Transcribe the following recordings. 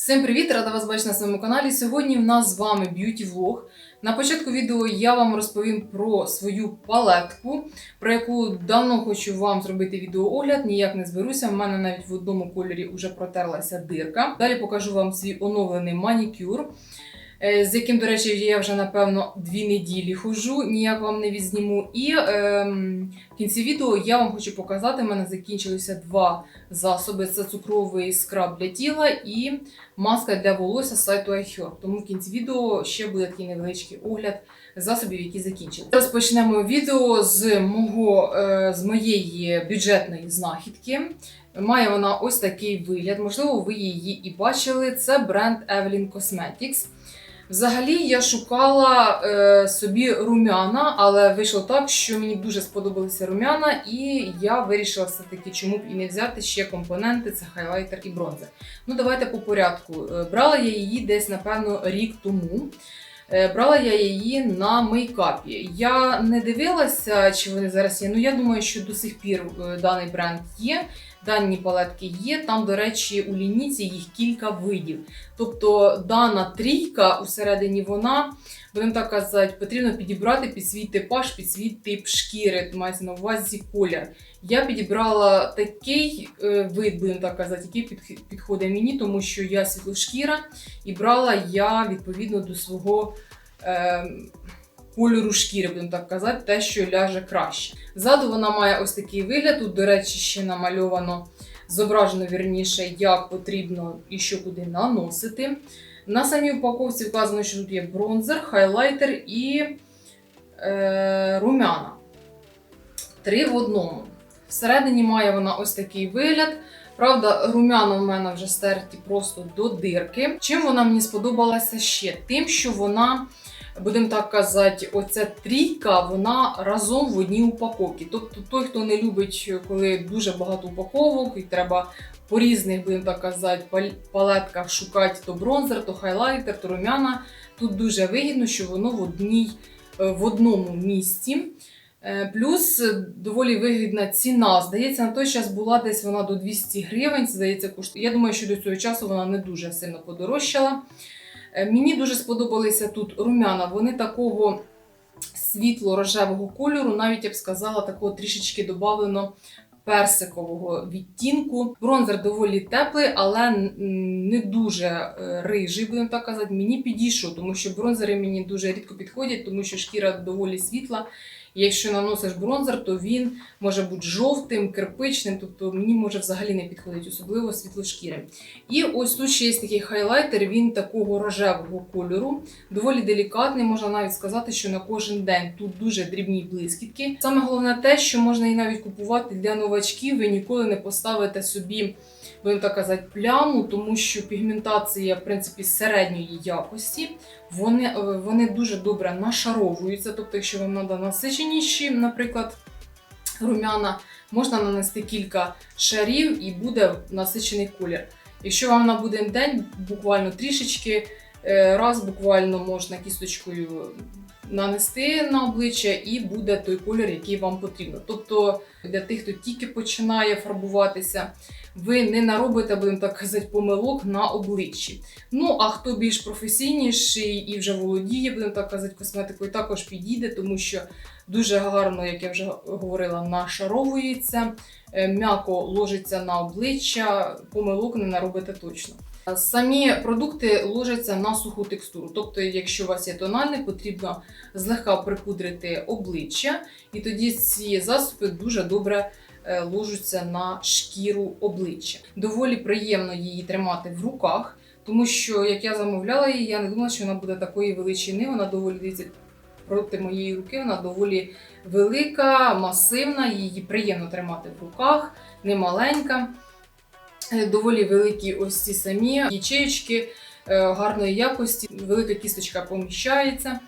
Всім привіт! Рада вас бачити на своєму каналі. Сьогодні в нас з вами б'юті влог. На початку відео я вам розповім про свою палетку, про яку давно хочу вам зробити відеоогляд. Ніяк не зберуся. В мене навіть в одному кольорі вже протерлася дирка. Далі покажу вам свій оновлений манікюр. Е, З яким, до речі, я вже напевно дві неділі хожу, ніяк вам не відзніму. І ем, в кінці відео я вам хочу показати. У мене закінчилися два засоби: це цукровий скраб для тіла і маска для волосся з сайту iHerb. Тому в кінці відео ще буде такий невеличкий огляд засобів, які закінчили. Розпочнемо відео з мого е, з моєї бюджетної знахідки. Має вона ось такий вигляд. Можливо, ви її і бачили. Це бренд Evelyn Cosmetics. Взагалі я шукала е, собі румяна, але вийшло так, що мені дуже сподобалися румяна, і я вирішила все-таки, чому б і не взяти ще компоненти: це хайлайтер і бронзер. Ну, давайте по порядку. Е, Брала я її десь, напевно, рік тому. Е, Брала я її на мейкапі. Я не дивилася, чи вони зараз є. Ну я думаю, що до сих пір е, даний бренд є. Дані палетки є. Там, до речі, у лінійці їх кілька видів. Тобто дана трійка усередині вона, будемо так казати, потрібно підібрати під свій типаж, під свій тип шкіри, мається на увазі колір. Я підібрала такий е, вид, будемо так казати, який під, підходить мені, тому що я світлошкіра і брала я відповідно до свого. Е, Кольору шкіри, будемо так казати, те, що ляже краще. Ззаду вона має ось такий вигляд. Тут, до речі, ще намальовано, зображено вірніше, як потрібно і що куди наносити. На самій упаковці вказано, що тут є бронзер, хайлайтер і е, румяна. Три в одному. Всередині має вона ось такий вигляд. Правда, румяна в мене вже стерті просто до дирки. Чим вона мені сподобалася ще? Тим, що вона, будемо так казати, оця трійка, вона разом в одній упаковці. Тобто той, хто не любить, коли дуже багато упаковок, і треба по різних, будемо так казати, палетках шукати то бронзер, то хайлайтер, то румяна. Тут дуже вигідно, що воно в одній, е, в одному місці. Е, Плюс доволі вигідна ціна. Здається, на той час була десь вона до 200 гривень. Здається, коштує. Я думаю, що до цього часу вона не дуже сильно подорожчала. Е, Мені дуже сподобалися тут румяна. Вони такого світло-рожевого кольору, навіть я б сказала, такого трішечки додавлено персикового відтінку. Бронзер доволі теплий, але не дуже е, рижий, будемо так казати. Мені підійшов, тому що бронзери мені дуже рідко підходять, тому що шкіра доволі світла. Якщо наносиш бронзер, то він може бути жовтим, кирпичним, тобто мені може взагалі не підходить, особливо світлошкірим. І ось тут ще є такий хайлайтер, він такого рожевого кольору, доволі делікатний, можна навіть сказати, що на кожен день тут дуже дрібні блискітки. Саме головне те, що можна і навіть купувати для новачків, ви ніколи не поставите собі, будемо так казати, пляму, тому що пігментація, в принципі, середньої якості. Вони, е, вони дуже добре нашаровуються. Тобто, якщо вам треба насиченіші, наприклад, румяна, можна нанести кілька шарів і буде насичений колір. Якщо вам на буден день буквально трішечки, е, раз буквально можна кісточкою нанести на обличчя, і буде той колір, який вам потрібно. Тобто для тих, хто тільки починає фарбуватися, ви не наробите, будемо так казати, помилок на обличчі. Ну, а хто більш професійніший і вже володіє, будемо так казати, косметикою, також підійде, тому що дуже гарно, як я вже говорила, нашаровується, е, м'яко ложиться на обличчя, помилок не наробите точно. Самі продукти ложаться на суху текстуру. Тобто, якщо у вас є тональний, потрібно злегка припудрити обличчя, і тоді ці засоби дуже добре ложаться на шкіру обличчя. Доволі приємно її тримати в руках, тому що як я замовляла її, я не думала, що вона буде такої величини. Вона доволі дивіться, проти моєї руки, вона доволі велика, масивна, її приємно тримати в руках, не маленька. Е, Доволі великі ось ці самі ячеєчки е, гарної якості, велика кісточка поміщається.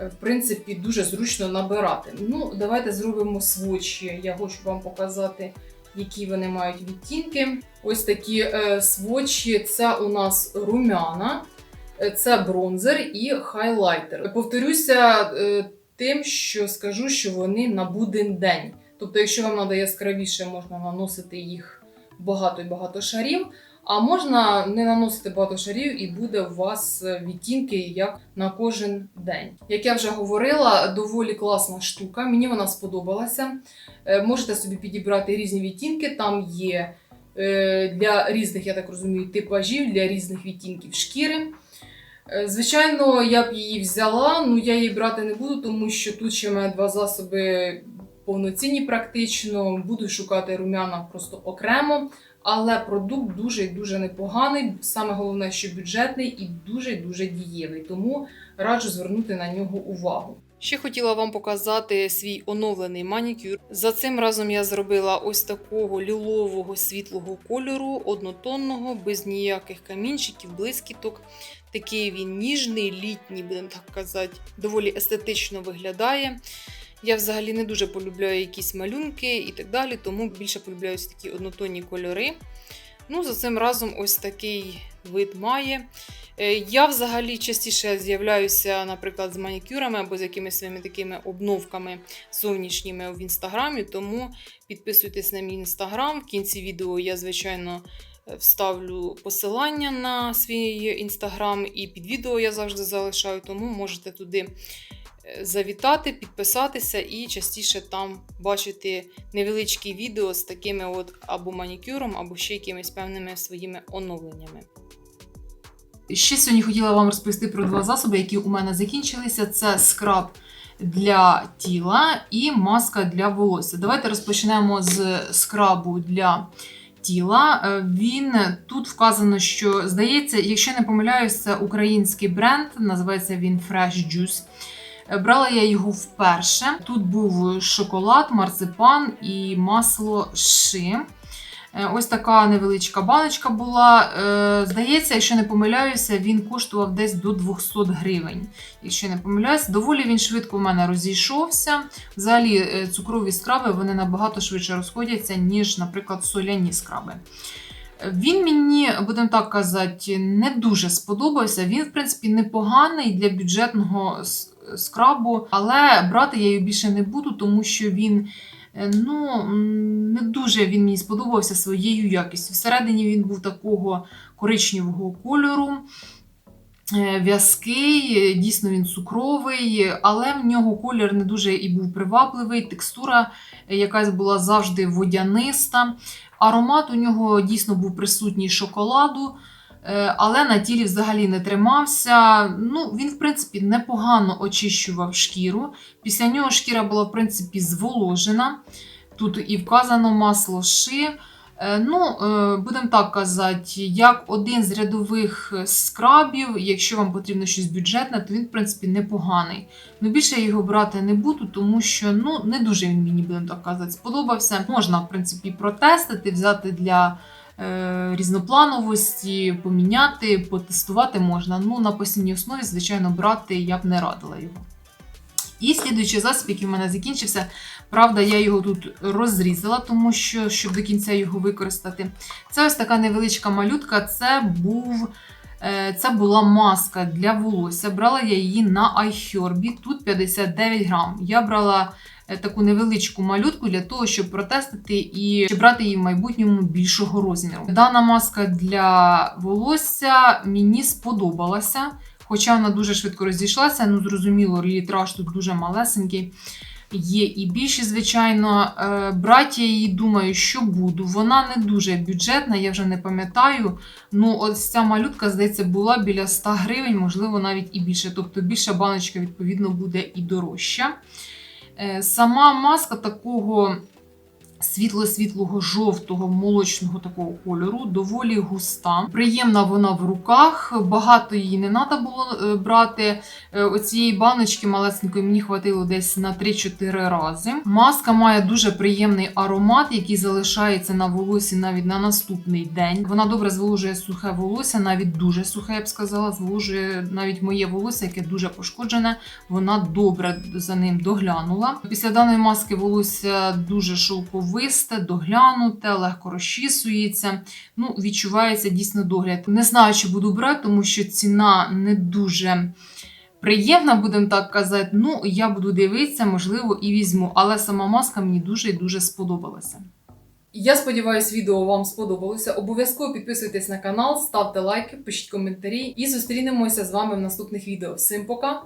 Е, В принципі, дуже зручно набирати. Ну, давайте зробимо свочі. Я хочу вам показати, які вони мають відтінки. Ось такі е, свочі. Це у нас румяна, е, це бронзер і хайлайтер. Повторюся е, тим, що скажу, що вони на буден день. Тобто, якщо вам треба яскравіше, можна наносити їх багато і багато шарів. А можна не наносити багато шарів, і буде у вас е, відтінки як на кожен день. Як я вже говорила, доволі класна штука. Мені вона сподобалася. Е, Можете собі підібрати різні відтінки. Там є е, для різних, я так розумію, типажів, для різних відтінків шкіри. Звичайно, я б її взяла, ну я її брати не буду, тому що тут ще в два засоби повноцінні практично. Буду шукати рум'яна просто окремо. Але продукт дуже і дуже непоганий. Саме головне, що бюджетний і дуже і дуже дієвий. Тому раджу звернути на нього увагу. Ще хотіла вам показати свій оновлений манікюр. За цим разом я зробила ось такого лілового світлого кольору, однотонного, без ніяких камінчиків, блискіток. Такий він ніжний, літній, будемо так казати, доволі естетично виглядає. Я взагалі не дуже полюбляю якісь малюнки і так далі, тому більше полюбляю такі однотонні кольори. Ну, за цим разом ось такий вид має. Е, Я взагалі частіше з'являюся, наприклад, з манікюрами або з якимись своїми такими обновками зовнішніми в інстаграмі, тому підписуйтесь на мій інстаграм. В кінці відео я, звичайно, е, вставлю посилання на свій інстаграм, і під відео я завжди залишаю, тому можете туди завітати, підписатися і частіше там бачити невеличкі відео з такими от або манікюром, або ще якимись певними своїми оновленнями. Ще сьогодні хотіла вам розповісти про два засоби, які у мене закінчилися. Це скраб для тіла і маска для волосся. Давайте розпочнемо з скрабу для тіла. Е, Він тут вказано, що здається, якщо не помиляюсь, це український бренд, називається він Fresh Juice. Брала я його вперше. Тут був шоколад, марципан і масло ши. Е, Ось така невеличка баночка була. Е, Здається, якщо не помиляюся, він коштував десь до 200 гривень. Якщо не помиляюсь, доволі він швидко в мене розійшовся. Взагалі, е, цукрові скраби вони набагато швидше розходяться, ніж, наприклад, соляні скраби. Він мені, будемо так казати, не дуже сподобався. Він, в принципі, непоганий для бюджетного скрабу, але брати я його більше не буду, тому що він Е, Ну, не дуже він мені сподобався своєю якістю. Всередині він був такого коричневого кольору, е, в'язкий, е, дійсно він цукровий, але в нього колір не дуже і був привабливий, текстура якась була завжди водяниста. Аромат у нього дійсно був присутній шоколаду. Е, Але на тілі взагалі не тримався. Ну, він, в принципі, непогано очищував шкіру. Після нього шкіра була, в принципі, зволожена. Тут і вказано масло ши. Е, Ну, е, будемо так казати, як один з рядових скрабів, якщо вам потрібно щось бюджетне, то він, в принципі, непоганий. Ну, більше я його брати не буду, тому що ну, не дуже він мені, будемо так казати, сподобався. Можна, в принципі, протестити, взяти для різноплановості, поміняти, потестувати можна. Ну, на постійній основі, звичайно, брати я б не радила його. І слідуючий засіб, який в мене закінчився, правда, я його тут розрізала, тому що щоб до кінця його використати. Це ось така невеличка малютка. Це був. е, Це була маска для волосся. Брала я її на iHerb. Тут 59 грам. Я брала е, таку невеличку малютку для того, щоб протестити і брати її в майбутньому більшого розміру. Дана маска для волосся мені сподобалася. Хоча вона дуже швидко розійшлася, ну зрозуміло, літраж тут дуже малесенький. Є і більші, звичайно. Е, Браття її думаю, що буду. Вона не дуже бюджетна, я вже не пам'ятаю. Ну, ось ця малютка, здається, була біля 100 гривень, можливо, навіть і більше. Тобто більша баночка, відповідно, буде і дорожча. Е, Сама маска такого світло-світлого жовтого молочного такого кольору, доволі густа. Приємна вона в руках, багато її не треба було е, брати. Е, Оцієї баночки малесенької мені хватило десь на 3-4 рази. Маска має дуже приємний аромат, який залишається на волосі навіть на наступний день. Вона добре зволожує сухе волосся, навіть дуже сухе, я б сказала, зволожує навіть моє волосся, яке дуже пошкоджене. Вона добре за ним доглянула. Після даної маски волосся дуже шовковисте, доглянуте, легко розчісується. Ну, відчувається дійсно догляд. Не знаю, чи буду брати, тому що ціна не дуже приємна, будемо так казати. Ну, я буду дивитися, можливо, і візьму. Але сама маска мені дуже і дуже сподобалася. Я сподіваюся, відео вам сподобалося. Обов'язково підписуйтесь на канал, ставте лайки, пишіть коментарі і зустрінемося з вами в наступних відео. Всім пока!